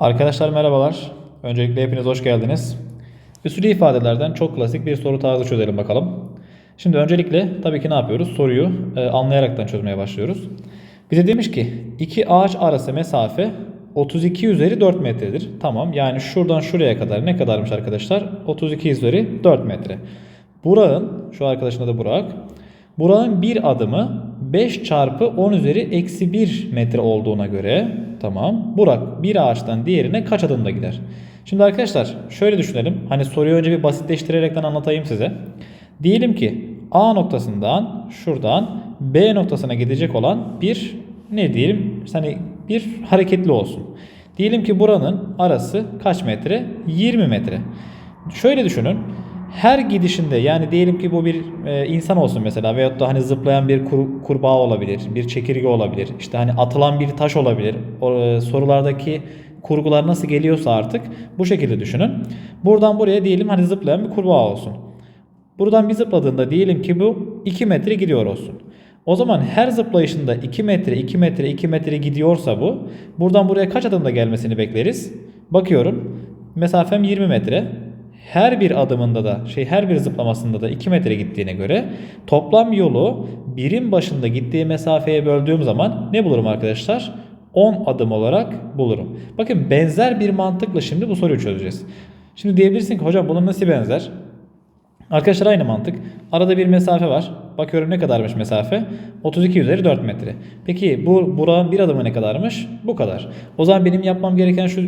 Arkadaşlar merhabalar. Öncelikle hepiniz hoş geldiniz. Üsülü ifadelerden çok klasik bir soru tarzı çözelim bakalım. Şimdi öncelikle tabii ki ne yapıyoruz? Soruyu e, anlayaraktan çözmeye başlıyoruz. Bize demiş ki iki ağaç arası mesafe 32 üzeri 4 metredir. Tamam yani şuradan şuraya kadar ne kadarmış arkadaşlar? 32 üzeri 4 metre. Burak'ın, şu arkadaşın adı Burak. Burak'ın bir adımı 5 çarpı 10 üzeri eksi 1 metre olduğuna göre tamam Burak bir ağaçtan diğerine kaç adımda gider? Şimdi arkadaşlar şöyle düşünelim. Hani soruyu önce bir basitleştirerekten anlatayım size. Diyelim ki A noktasından şuradan B noktasına gidecek olan bir ne diyelim hani bir hareketli olsun. Diyelim ki buranın arası kaç metre? 20 metre. Şöyle düşünün. Her gidişinde yani diyelim ki bu bir e, insan olsun mesela veyahut da hani zıplayan bir kur- kurbağa olabilir, bir çekirge olabilir. işte hani atılan bir taş olabilir. O, e, sorulardaki kurgular nasıl geliyorsa artık bu şekilde düşünün. Buradan buraya diyelim hani zıplayan bir kurbağa olsun. Buradan bir zıpladığında diyelim ki bu 2 metre gidiyor olsun. O zaman her zıplayışında 2 metre, 2 metre, 2 metre gidiyorsa bu. Buradan buraya kaç adımda gelmesini bekleriz? Bakıyorum. Mesafem 20 metre. Her bir adımında da şey her bir zıplamasında da 2 metre gittiğine göre toplam yolu birim başında gittiği mesafeye böldüğüm zaman ne bulurum arkadaşlar? 10 adım olarak bulurum. Bakın benzer bir mantıkla şimdi bu soruyu çözeceğiz. Şimdi diyebilirsin ki hocam bunun nasıl benzer? Arkadaşlar aynı mantık. Arada bir mesafe var. Bakıyorum ne kadarmış mesafe? 32 üzeri 4 metre. Peki bu buranın bir adımı ne kadarmış? Bu kadar. O zaman benim yapmam gereken şu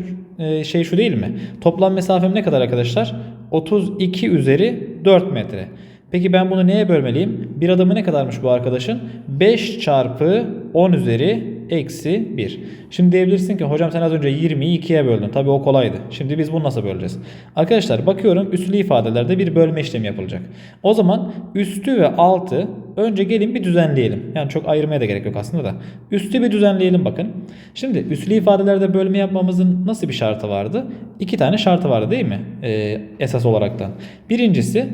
şey şu değil mi? Toplam mesafem ne kadar arkadaşlar? 32 üzeri 4 metre. Peki ben bunu neye bölmeliyim? Bir adımı ne kadarmış bu arkadaşın? 5 çarpı 10 üzeri eksi 1. Şimdi diyebilirsin ki hocam sen az önce 20'yi 2'ye böldün. Tabi o kolaydı. Şimdi biz bunu nasıl böleceğiz? Arkadaşlar bakıyorum üslü ifadelerde bir bölme işlemi yapılacak. O zaman üstü ve altı önce gelin bir düzenleyelim. Yani çok ayırmaya da gerek yok aslında da. Üstü bir düzenleyelim bakın. Şimdi üslü ifadelerde bölme yapmamızın nasıl bir şartı vardı? İki tane şartı vardı değil mi? Ee, esas olaraktan. Birincisi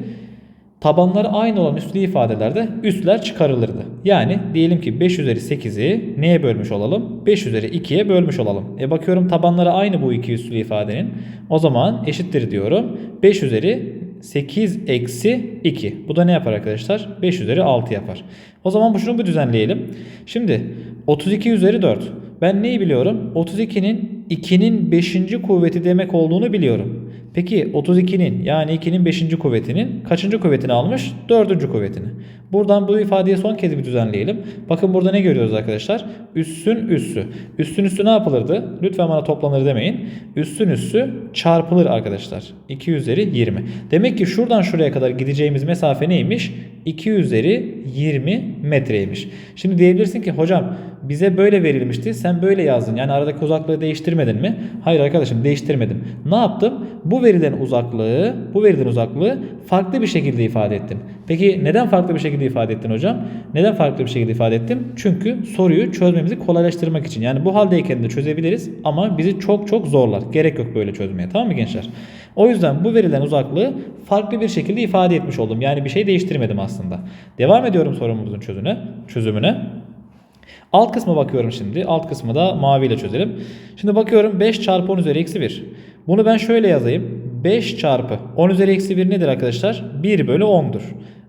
Tabanları aynı olan üslü ifadelerde üsler çıkarılırdı. Yani diyelim ki 5 üzeri 8'i neye bölmüş olalım? 5 üzeri 2'ye bölmüş olalım. E bakıyorum tabanları aynı bu iki üslü ifadenin. O zaman eşittir diyorum. 5 üzeri 8 eksi 2. Bu da ne yapar arkadaşlar? 5 üzeri 6 yapar. O zaman bu şunu bir düzenleyelim. Şimdi 32 üzeri 4. Ben neyi biliyorum? 32'nin 2'nin 5. kuvveti demek olduğunu biliyorum. Peki 32'nin yani 2'nin 5. kuvvetinin kaçıncı kuvvetini almış? 4. kuvvetini. Buradan bu ifadeyi son kez bir düzenleyelim. Bakın burada ne görüyoruz arkadaşlar? Üssün üssü. Üssün üssü ne yapılırdı? Lütfen bana toplanır demeyin. Üssün üssü çarpılır arkadaşlar. 2 üzeri 20. Demek ki şuradan şuraya kadar gideceğimiz mesafe neymiş? 2 üzeri 20 metreymiş. Şimdi diyebilirsin ki hocam bize böyle verilmişti sen böyle yazdın. Yani aradaki uzaklığı değiştirmedin mi? Hayır arkadaşım değiştirmedim. Ne yaptım? Bu verilen uzaklığı, bu verilen uzaklığı farklı bir şekilde ifade ettim. Peki neden farklı bir şekilde ifade ettin hocam? Neden farklı bir şekilde ifade ettim? Çünkü soruyu çözmemizi kolaylaştırmak için. Yani bu haldeyken de çözebiliriz ama bizi çok çok zorlar. Gerek yok böyle çözmeye. Tamam mı gençler? O yüzden bu verilen uzaklığı farklı bir şekilde ifade etmiş oldum. Yani bir şey değiştirmedim aslında. Devam ediyorum sorumuzun çözümüne. çözümüne. Alt kısma bakıyorum şimdi. Alt kısmı da maviyle çözelim. Şimdi bakıyorum 5 çarpı 10 üzeri eksi 1. Bunu ben şöyle yazayım. 5 çarpı 10 üzeri eksi 1 nedir arkadaşlar? 1 bölü 10'dur.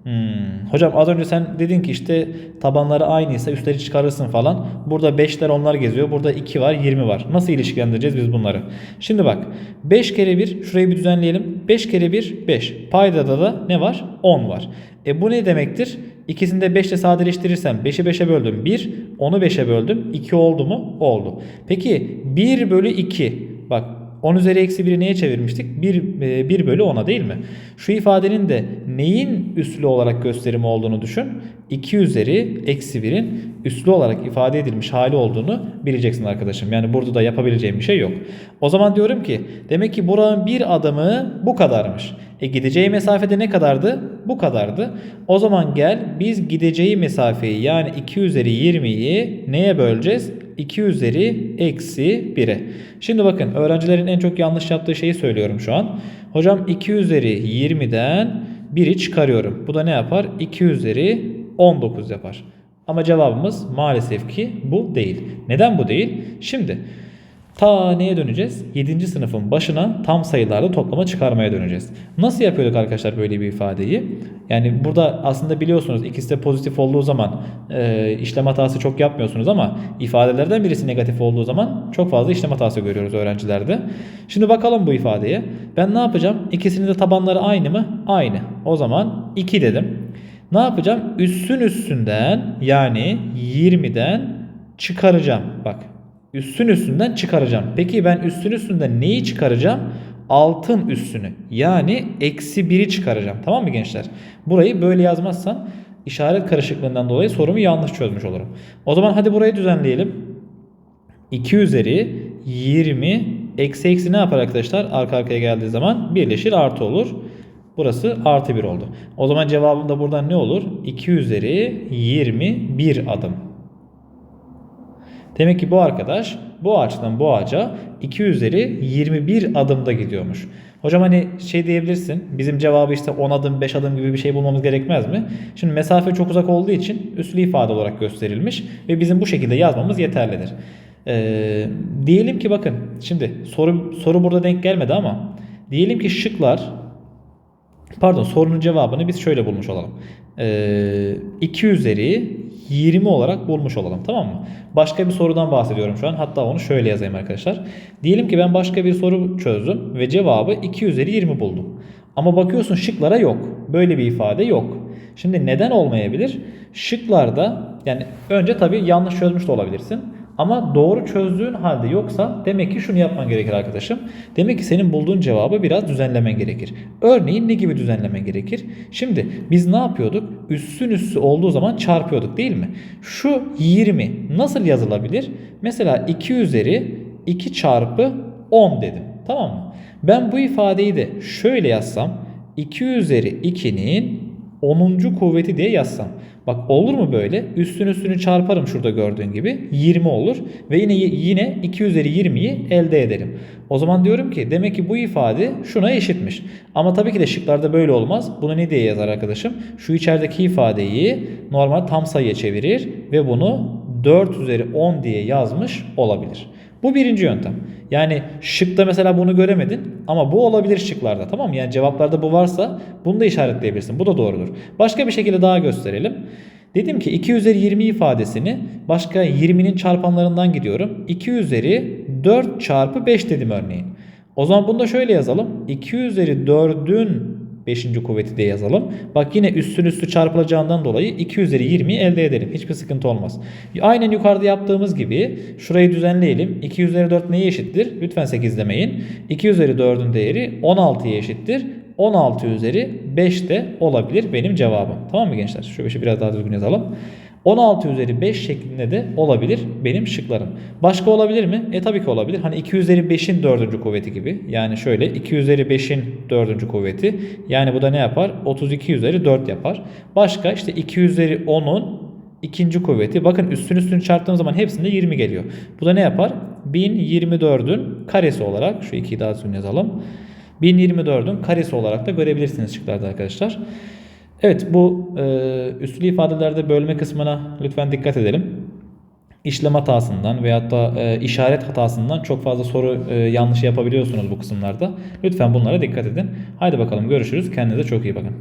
Hmm. Hocam az önce sen dedin ki işte tabanları aynıysa üstleri çıkarırsın falan. Burada 5'ler onlar geziyor. Burada 2 var 20 var. Nasıl ilişkilendireceğiz biz bunları? Şimdi bak 5 kere 1 şurayı bir düzenleyelim. 5 kere 1 5. Paydada da ne var? 10 var. E bu ne demektir? İkisini de 5 ile sadeleştirirsem 5'i 5'e böldüm 1, 10'u 5'e böldüm 2 oldu mu? Oldu. Peki 1 bölü 2 bak 10 üzeri eksi 1'i neye çevirmiştik? 1, 1 bölü 10'a değil mi? Şu ifadenin de neyin üslü olarak gösterimi olduğunu düşün. 2 üzeri eksi 1'in üslü olarak ifade edilmiş hali olduğunu bileceksin arkadaşım. Yani burada da yapabileceğim bir şey yok. O zaman diyorum ki demek ki buranın bir adımı bu kadarmış. E gideceği mesafede ne kadardı? Bu kadardı. O zaman gel biz gideceği mesafeyi yani 2 üzeri 20'yi neye böleceğiz? 2 üzeri eksi 1'e. Şimdi bakın öğrencilerin en çok yanlış yaptığı şeyi söylüyorum şu an. Hocam 2 üzeri 20'den 1'i çıkarıyorum. Bu da ne yapar? 2 üzeri 19 yapar. Ama cevabımız maalesef ki bu değil. Neden bu değil? Şimdi Ta neye döneceğiz? 7. sınıfın başına tam sayılarla toplama çıkarmaya döneceğiz. Nasıl yapıyorduk arkadaşlar böyle bir ifadeyi? Yani burada aslında biliyorsunuz ikisi de pozitif olduğu zaman e, işlem hatası çok yapmıyorsunuz ama ifadelerden birisi negatif olduğu zaman çok fazla işlem hatası görüyoruz öğrencilerde. Şimdi bakalım bu ifadeye. Ben ne yapacağım? İkisinin de tabanları aynı mı? Aynı. O zaman 2 dedim. Ne yapacağım? Üssün üstünden yani 20'den çıkaracağım. Bak üstün üstünden çıkaracağım. Peki ben üstün üstünden neyi çıkaracağım? Altın üstünü yani eksi 1'i çıkaracağım. Tamam mı gençler? Burayı böyle yazmazsam işaret karışıklığından dolayı sorumu yanlış çözmüş olurum. O zaman hadi burayı düzenleyelim. 2 üzeri 20 eksi eksi ne yapar arkadaşlar? Arka arkaya geldiği zaman birleşir artı olur. Burası artı 1 oldu. O zaman cevabım da buradan ne olur? 2 üzeri 21 adım. Demek ki bu arkadaş bu ağaçtan bu ağaca 2 üzeri 21 adımda gidiyormuş. Hocam hani şey diyebilirsin bizim cevabı işte 10 adım 5 adım gibi bir şey bulmamız gerekmez mi? Şimdi mesafe çok uzak olduğu için üslü ifade olarak gösterilmiş ve bizim bu şekilde yazmamız yeterlidir. Ee, diyelim ki bakın şimdi soru soru burada denk gelmedi ama diyelim ki şıklar Pardon sorunun cevabını biz şöyle bulmuş olalım. Ee, 2 üzeri 20 olarak bulmuş olalım tamam mı? Başka bir sorudan bahsediyorum şu an. Hatta onu şöyle yazayım arkadaşlar. Diyelim ki ben başka bir soru çözdüm ve cevabı 2 üzeri 20 buldum. Ama bakıyorsun şıklara yok. Böyle bir ifade yok. Şimdi neden olmayabilir? Şıklarda yani önce tabii yanlış çözmüş de olabilirsin. Ama doğru çözdüğün halde yoksa demek ki şunu yapman gerekir arkadaşım. Demek ki senin bulduğun cevabı biraz düzenlemen gerekir. Örneğin ne gibi düzenlemen gerekir? Şimdi biz ne yapıyorduk? Üssün üssü olduğu zaman çarpıyorduk değil mi? Şu 20 nasıl yazılabilir? Mesela 2 üzeri 2 çarpı 10 dedim. Tamam mı? Ben bu ifadeyi de şöyle yazsam 2 üzeri 2'nin 10. kuvveti diye yazsam. Bak olur mu böyle? Üstün üstünü çarparım şurada gördüğün gibi. 20 olur. Ve yine yine 2 üzeri 20'yi elde ederim. O zaman diyorum ki demek ki bu ifade şuna eşitmiş. Ama tabii ki de şıklarda böyle olmaz. Bunu ne diye yazar arkadaşım? Şu içerideki ifadeyi normal tam sayıya çevirir ve bunu 4 üzeri 10 diye yazmış olabilir. Bu birinci yöntem. Yani şıkta mesela bunu göremedin ama bu olabilir şıklarda tamam mı? Yani cevaplarda bu varsa bunu da işaretleyebilirsin. Bu da doğrudur. Başka bir şekilde daha gösterelim. Dedim ki 2 üzeri 20 ifadesini başka 20'nin çarpanlarından gidiyorum. 2 üzeri 4 çarpı 5 dedim örneğin. O zaman bunu da şöyle yazalım. 2 üzeri 4'ün 5. kuvveti diye yazalım. Bak yine üstün üstü çarpılacağından dolayı 2 üzeri 20'yi elde edelim. Hiçbir sıkıntı olmaz. Aynen yukarıda yaptığımız gibi şurayı düzenleyelim. 2 üzeri 4 neye eşittir? Lütfen 8 demeyin. 2 üzeri 4'ün değeri 16'ya eşittir. 16 üzeri 5 de olabilir benim cevabım. Tamam mı gençler? Şu 5'i biraz daha düzgün yazalım. 16 üzeri 5 şeklinde de olabilir benim şıklarım. Başka olabilir mi? E tabii ki olabilir. Hani 2 üzeri 5'in 4. kuvveti gibi. Yani şöyle 2 üzeri 5'in 4. kuvveti. Yani bu da ne yapar? 32 üzeri 4 yapar. Başka işte 2 üzeri 10'un ikinci kuvveti. Bakın üstün üstünü çarptığım zaman hepsinde 20 geliyor. Bu da ne yapar? 1024'ün karesi olarak şu 2'yi daha düzgün yazalım. 1024'ün karesi olarak da görebilirsiniz şıklarda arkadaşlar. Evet bu e, üslü ifadelerde bölme kısmına lütfen dikkat edelim. İşlem hatasından veyahut da e, işaret hatasından çok fazla soru e, yanlış yapabiliyorsunuz bu kısımlarda. Lütfen bunlara dikkat edin. Haydi bakalım görüşürüz. Kendinize çok iyi bakın.